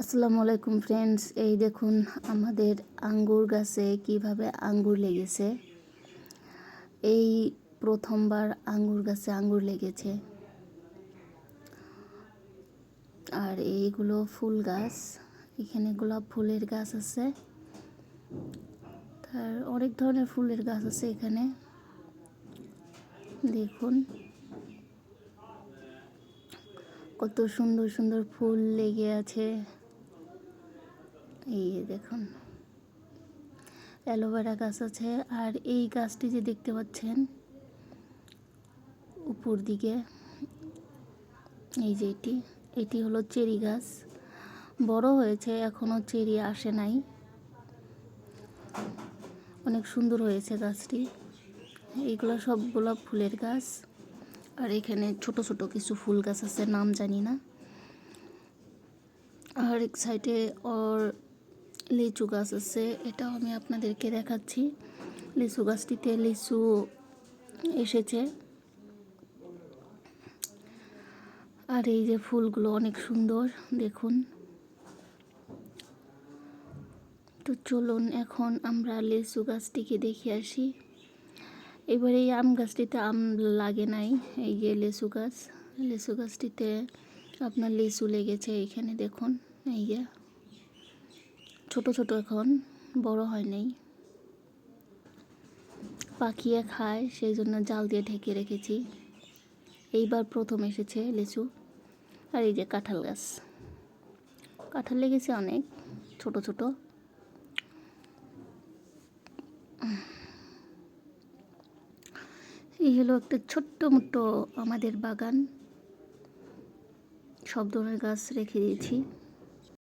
আসসালামু আলাইকুম ফ্রেন্ডস এই দেখুন আমাদের আঙ্গুর গাছে কীভাবে আঙ্গুর লেগেছে। এই প্রথমবার আঙ্গুর গাছে আঙ্গুর লেগেছে। আর এইগুলো ফুল গাছ, এখানে গোলাপ ফুলের গাছ আছে। তার অনেক ধরনের ফুলের গাছ আছে এখানে। দেখুন। কত সুন্দর সুন্দর ফুল লেগে আছে। এই দেখুন, অ্যালোভেরা গাছ আছে। আর এই গাছটি যে দেখতে পাচ্ছেন, উপর দিকে, এই যে এটি এটি হলো চেরি গাছ। বড় হয়েছে, এখনও চেরি আসে নাই। অনেক সুন্দর হয়েছে গাছটি। এইগুলো সব গোলাপ ফুলের গাছ। আর এখানে ছোট ছোট কিছু ফুল গাছ আছে, নাম জানি না। আর এক সাইডে ওর লিচু গাছ আছে, এটাও আমি আপনাদেরকে দেখাচ্ছি। লিচু গাছটিতে লিচু এসেছে। আর এই যে ফুলগুলো অনেক সুন্দর, দেখুন। তো চলুন এখন আমরা লিচু গাছটিকে দেখে আসি। এবারে এই আম গাছটিতে আম লাগে নাই, এই যে লিচু গাছ। লিচু গাছটিতে আপনার লিচু লেগেছে, এখানে দেখুন, এই যে। ছোট ছোট এখন, বড় হয় নাই। পাখিয়ে খায়, সেই জন্য জাল দিয়ে ঢেকে রেখেছি। এইবার প্রথম এসেছে লিচু আর এই যে কাঁঠাল গাছ। কাঁঠাল লেগেছে অনেক, ছোট ছোট। এই হলো একটা ছোট্ট মোট্ট আমাদের বাগান। সব ধরনের গাছ রেখে দিয়েছি।